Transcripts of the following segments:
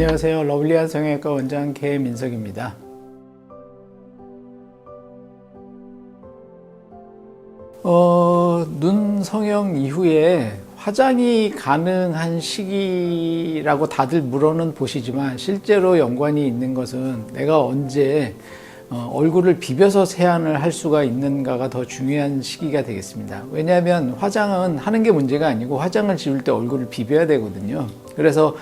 안녕하세요. 러블리한 성형외과 원장 개민석입니다. 어, 눈 성형 이후에 화장이 가능한 시기라고 다들 물어는 보시지만 실제로 연관이 있는 것은 내가 언제 어, 얼굴을 비벼서 세안을 할 수가 있는가가 더 중요한 시기가 되겠습니다. 왜냐하면 화장은 하는 게 문제가 아니고 화장을 지울 때 얼굴을 비벼야 되거든요. 그래서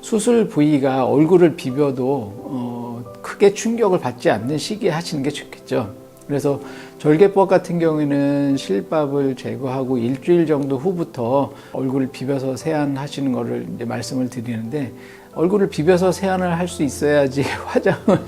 수술 부위가 얼굴을 비벼도 어, 크게 충격을 받지 않는 시기에 하시는 게 좋겠죠. 그래서 절개법 같은 경우에는 실밥을 제거하고 일주일 정도 후부터 얼굴을 비벼서 세안하시는 거를 이제 말씀을 드리는데 얼굴을 비벼서 세안을 할 수 있어야지 화장을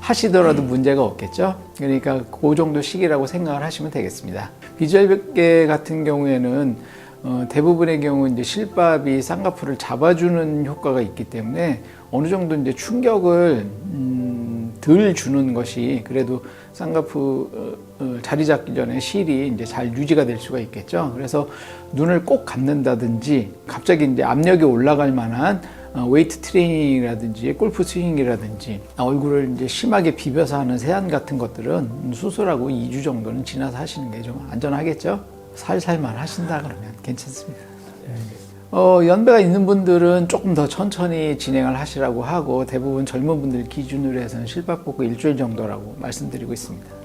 하시더라도 문제가 없겠죠. 그러니까 그 정도 시기라고 생각을 하시면 되겠습니다. 비절개 같은 경우에는 어, 대부분의 경우 이제 실밥이 쌍꺼풀을 잡아주는 효과가 있기 때문에 어느 정도 이제 충격을 음, 덜 주는 것이 그래도 쌍꺼풀 어, 어, 자리 잡기 전에 실이 이제 잘 유지가 될 수가 있겠죠. 그래서 눈을 꼭 감는다든지 갑자기 이제 압력이 올라갈 만한 어, 웨이트 트레이닝이라든지 골프 스윙이라든지 얼굴을 이제 심하게 비벼서 하는 세안 같은 것들은 수술하고 2주 정도는 지나서 하시는 게 좀 안전하겠죠. 살살만 하신다 그러면 괜찮습니다. 어, 연배가 있는 분들은 조금 더 천천히 진행을 하시라고 하고 대부분 젊은 분들 기준으로 해서는 실밥 뽑고 일주일 정도라고 말씀드리고 있습니다.